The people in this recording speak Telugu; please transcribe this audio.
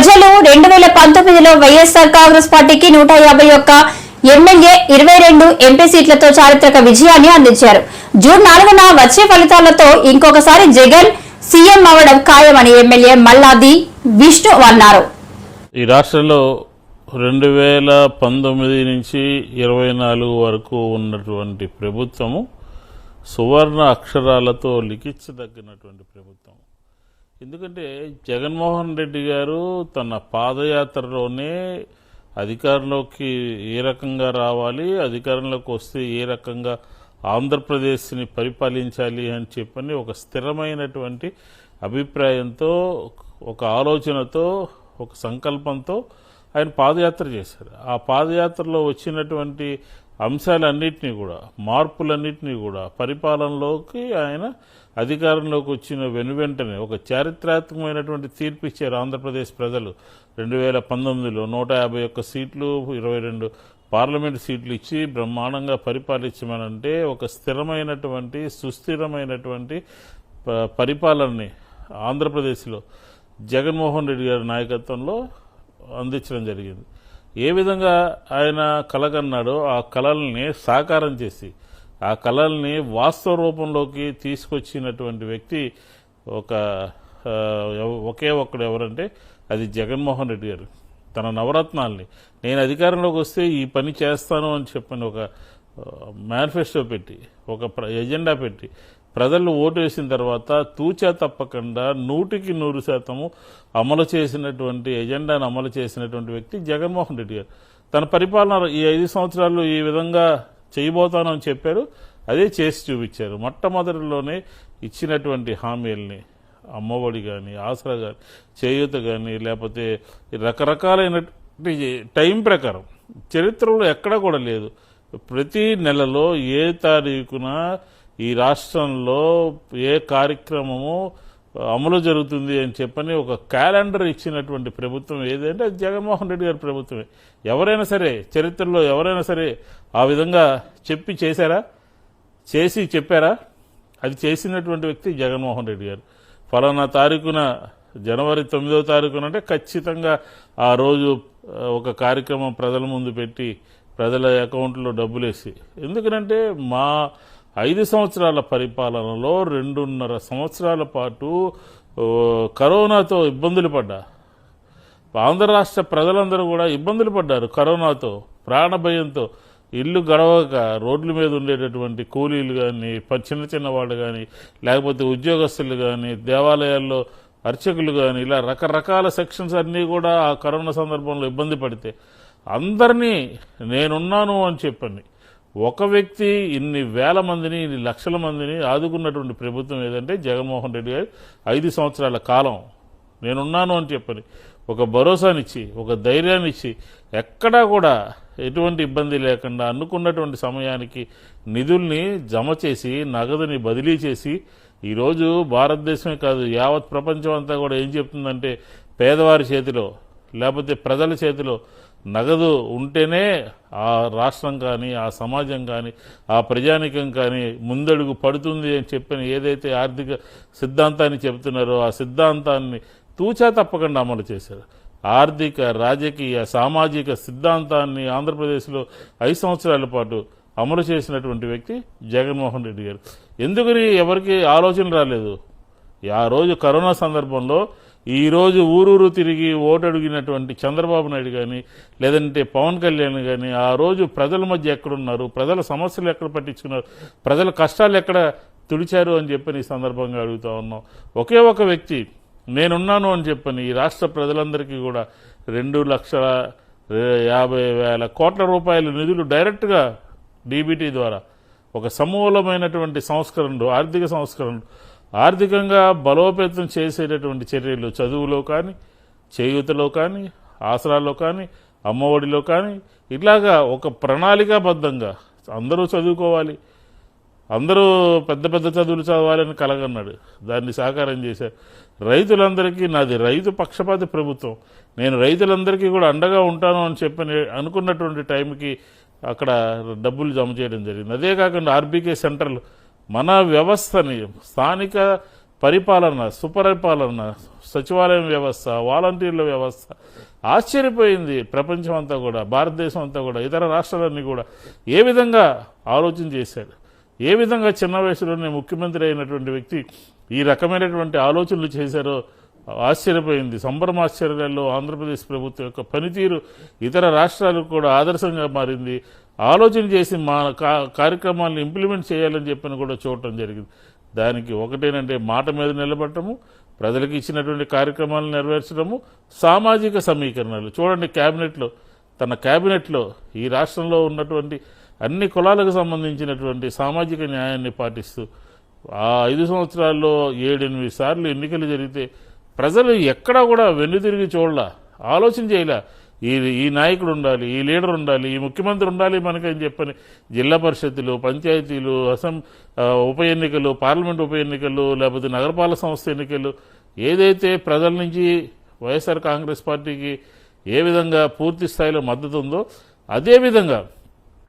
ప్రజలు రెండు వేల పంతొమ్మిదిలో వైఎస్ఆర్ కాంగ్రెస్ పార్టీకి నూట యాభై ఒక్క ఎమ్మెల్యే ఇరవై రెండు ఎంపీ సీట్లతో చారిత్రక విజయాన్ని అందించారు. జూన్ నాలుగున వచ్చే ఫలితాలతో ఇంకొకసారి జగన్ సీఎం అవడం ఖాయమని ఎమ్మెల్యే మల్లాది విష్ణు అన్నారు. ఈ రాష్ట్రంలో రెండు వేల పంతొమ్మిది నుంచి ఇరవై నాలుగు వరకు ఉన్నటువంటి ప్రభుత్వము సువర్ణ అక్షరాలతో లిఖించదగినటువంటి ప్రభుత్వం. ఎందుకంటే జగన్మోహన్ రెడ్డి గారు తన పాదయాత్రలోనే అధికారంలోకి ఏ రకంగా రావాలి అధికారంలోకి వస్తే ఏ రకంగా ఆంధ్రప్రదేశ్ని పరిపాలించాలి అని చెప్పని ఒక స్థిరమైనటువంటి అభిప్రాయంతో ఒక ఆలోచనతో ఒక సంకల్పంతో ఆయన పాదయాత్ర చేశారు. ఆ పాదయాత్రలో వచ్చినటువంటి అంశాలన్నింటినీ కూడా మార్పులన్నింటినీ కూడా పరిపాలనలోకి ఆయన అధికారంలోకి వచ్చిన వెనువెంటనే ఒక చారిత్రాత్మకమైనటువంటి తీర్పు ఇచ్చారు ఆంధ్రప్రదేశ్ ప్రజలు. రెండు వేల పంతొమ్మిదిలో నూట యాభై ఒక్క సీట్లు ఇరవై రెండు పార్లమెంట్ సీట్లు ఇచ్చి బ్రహ్మాండంగా పరిపాలించమనంటే ఒక స్థిరమైనటువంటి సుస్థిరమైనటువంటి ప- పరిపాలనని ఆంధ్రప్రదేశ్లో జగన్మోహన్ రెడ్డి గారి నాయకత్వంలో అందించడం జరిగింది. ఏ విధంగా ఆయన కలగన్నాడో ఆ కళల్ని సాకారం చేసి ఆ కళల్ని వాస్తవ రూపంలోకి తీసుకొచ్చినటువంటి వ్యక్తి ఒక ఒకే ఒక్కడు ఎవరంటే అది జగన్మోహన్ రెడ్డి గారు. తన నవరత్నాల్ని నేను అధికారంలోకి వస్తే ఈ పని చేస్తాను అని చెప్పని ఒక మేనిఫెస్టో పెట్టి ఒక ప్ర- ఎజెండా పెట్టి ప్రజలు ఓటు వేసిన తర్వాత తూచా తప్పకుండా నూటికి నూరు శాతము అమలు చేసినటువంటి ఎజెండాను అమలు చేసినటువంటి వ్యక్తి జగన్మోహన్ రెడ్డి గారు. తన పరిపాలన ఈ ఐదు సంవత్సరాలు ఈ విధంగా చేయబోతానని చెప్పారు. అదే చేసి చూపించారు. మొట్టమొదటిలోనే ఇచ్చినటువంటి హామీల్ని అమ్మఒడి కానీ ఆసరా కానీ చేయూత కానీ లేకపోతే రకరకాలైనటువంటి టైం ప్రకారం చరిత్రలో ఎక్కడా కూడా లేదు. ప్రతి నెలలో ఏ తారీఖున ఈ రాష్ట్రంలో ఏ కార్యక్రమము అమలు జరుగుతుంది అని చెప్పని ఒక క్యాలెండర్ ఇచ్చినటువంటి ప్రభుత్వం ఏదంటే అది జగన్మోహన్ రెడ్డి గారి ప్రభుత్వమే. ఎవరైనా సరే చరిత్రలో ఎవరైనా సరే ఆ విధంగా చెప్పి చేశారా? చేసి చెప్పారా? అది చేసినటువంటి వ్యక్తి జగన్మోహన్ రెడ్డి గారు. ఫలానా తారీఖున జనవరి తొమ్మిదో తారీఖున అంటే ఖచ్చితంగా ఆ రోజు ఒక కార్యక్రమం ప్రజల ముందు పెట్టి ప్రజల అకౌంట్లో డబ్బులేసి. ఎందుకంటే మా ఐదు సంవత్సరాల పరిపాలనలో రెండున్నర సంవత్సరాల పాటు కరోనాతో ఇబ్బందులు పడ్డా. ఆంధ్ర రాష్ట్ర ప్రజలందరూ కూడా ఇబ్బందులు పడ్డారు కరోనాతో ప్రాణ భయంతో ఇల్లు గడవక రోడ్ల మీద ఉండేటటువంటి కూలీలు కానీ చిన్న చిన్న వాళ్ళు కానీ లేకపోతే ఉద్యోగస్తులు కానీ దేవాలయాల్లో అర్చకులు కానీ ఇలా రకరకాల సెక్షన్స్ అన్నీ కూడా ఆ కరోనా సందర్భంలో ఇబ్బంది పడితే అందరినీ నేనున్నాను అని చెప్పండి. ఒక వ్యక్తి ఇన్ని వేల మందిని ఇన్ని లక్షల మందిని ఆదుకున్నటువంటి ప్రభుత్వం ఏదంటే జగన్మోహన్ రెడ్డి గారు ఐదు సంవత్సరాల కాలం. నేనున్నాను అని చెప్పని ఒక భరోసానిచ్చి ఒక ధైర్యాన్ని ఇచ్చి ఎక్కడా కూడా ఎటువంటి ఇబ్బంది లేకుండా అనుకున్నటువంటి సమయానికి నిధుల్ని జమ చేసి నగదుని బదిలీ చేసి ఈరోజు భారతదేశమే కాదు యావత్ ప్రపంచం అంతా కూడా ఏం చెప్తుందంటే పేదవారి చేతిలో లేకపోతే ప్రజల చేతిలో నగదు ఉంటేనే ఆ రాష్ట్రం కానీ ఆ సమాజం కానీ ఆ ప్రజానికం కానీ ముందడుగు పడుతుంది అని చెప్పిన ఏదైతే ఆర్థిక సిద్ధాంతాన్ని చెబుతున్నారో ఆ సిద్ధాంతాన్ని తూచా తప్పకుండా అమలు చేశారు. ఆర్థిక రాజకీయ సామాజిక సిద్ధాంతాన్ని ఆంధ్రప్రదేశ్లో ఐదు సంవత్సరాల పాటు అమలు చేసినటువంటి వ్యక్తి జగన్మోహన్ రెడ్డి గారు. ఎందుకని ఎవరికి ఆలోచన రాలేదు? ఆ రోజు కరోనా సందర్భంలో ఈరోజు ఊరూరు తిరిగి ఓటు అడిగినటువంటి చంద్రబాబు నాయుడు కానీ లేదంటే పవన్ కళ్యాణ్ కానీ ఆ రోజు ప్రజల మధ్య ఎక్కడున్నారు? ప్రజల సమస్యలు ఎక్కడ పట్టించుకున్నారు? ప్రజల కష్టాలు ఎక్కడ తుడిచారు అని చెప్పని ఈ సందర్భంగా అడుగుతా ఉన్నాం. ఒకే ఒక వ్యక్తి నేనున్నాను అని చెప్పని ఈ రాష్ట్ర ప్రజలందరికీ కూడా రెండు లక్షల యాభై వేల కోట్ల రూపాయల నిధులు డైరెక్ట్గా డీబీటీ ద్వారా ఒక సమూలమైనటువంటి సంస్కరణలు ఆర్థిక సంస్కరణలు ఆర్థికంగా బలోపేతం చేసేటటువంటి చర్యలు చదువులో కానీ చేయూతలో కానీ ఆసరాల్లో కానీ అమ్మఒడిలో కానీ ఇలాగా ఒక ప్రణాళికాబద్ధంగా అందరూ చదువుకోవాలి. అందరూ పెద్ద పెద్ద చదువులు చదవాలని కలగన్నాడు. దాన్ని సాకారం చేశారు రైతులందరికీ నాది రైతు పక్షపాతి ప్రభుత్వం. నేను రైతులందరికీ కూడా అండగా ఉంటాను అని చెప్పని అనుకున్నటువంటి టైంకి అక్కడ డబ్బులు జమ చేయడం జరిగింది. అదే కాకుండా ఆర్బీకే సెంటర్లు మన వ్యవస్థని స్థానిక పరిపాలన సుపరిపాలన సచివాలయం వ్యవస్థ వాలంటీర్ల వ్యవస్థ ఆశ్చర్యపోయింది ప్రపంచం అంతా కూడా భారతదేశం అంతా కూడా ఇతర రాష్ట్రాలన్నీ కూడా ఏ విధంగా ఆలోచన చేశాడు ఏ విధంగా చిన్న వయసులోనే ముఖ్యమంత్రి అయినటువంటి వ్యక్తి ఈ రకమైనటువంటి ఆలోచనలు చేశారో ఆశ్చర్యపోయింది. సంబరమాశ్చర్యాల్లో ఆంధ్రప్రదేశ్ ప్రభుత్వం యొక్క పనితీరు ఇతర రాష్ట్రాలకు కూడా ఆదర్శంగా మారింది. ఆలోచన చేసి మా కా- కార్యక్రమాలను ఇంప్లిమెంట్ చేయాలని చెప్పిన కూడా చూడటం జరిగింది. దానికి ఒకటేనంటే మాట మీద నిలబడటము ప్రజలకు ఇచ్చినటువంటి కార్యక్రమాలను నెరవేర్చడము సామాజిక సమీకరణలు. చూడండి క్యాబినెట్లో తన క్యాబినెట్లో ఈ రాష్ట్రంలో ఉన్నటువంటి అన్ని కులాలకు సంబంధించినటువంటి సామాజిక న్యాయాన్ని పాటిస్తూ ఆ ఐదు సంవత్సరాల్లో ఏడెనిమిది సార్లు ఎన్నికలు జరిగితే ప్రజలు ఎక్కడా కూడా వెన్నుతిరిగి చూడలా ఆలోచన చేయలే. ఈ ఈ నాయకుడు ఉండాలి ఈ లీడర్ ఉండాలి ఈ ముఖ్యమంత్రి ఉండాలి మనకని చెప్పని జిల్లా పరిషత్తులు పంచాయతీలు అసం ఉప ఎన్నికలు పార్లమెంట్ ఉప ఎన్నికలు లేకపోతే నగరపాలక సంస్థ ఎన్నికలు ఏదైతే ప్రజల నుంచి వైఎస్ఆర్ కాంగ్రెస్ పార్టీకి ఏ విధంగా పూర్తి స్థాయిలో మద్దతు ఉందో అదేవిధంగా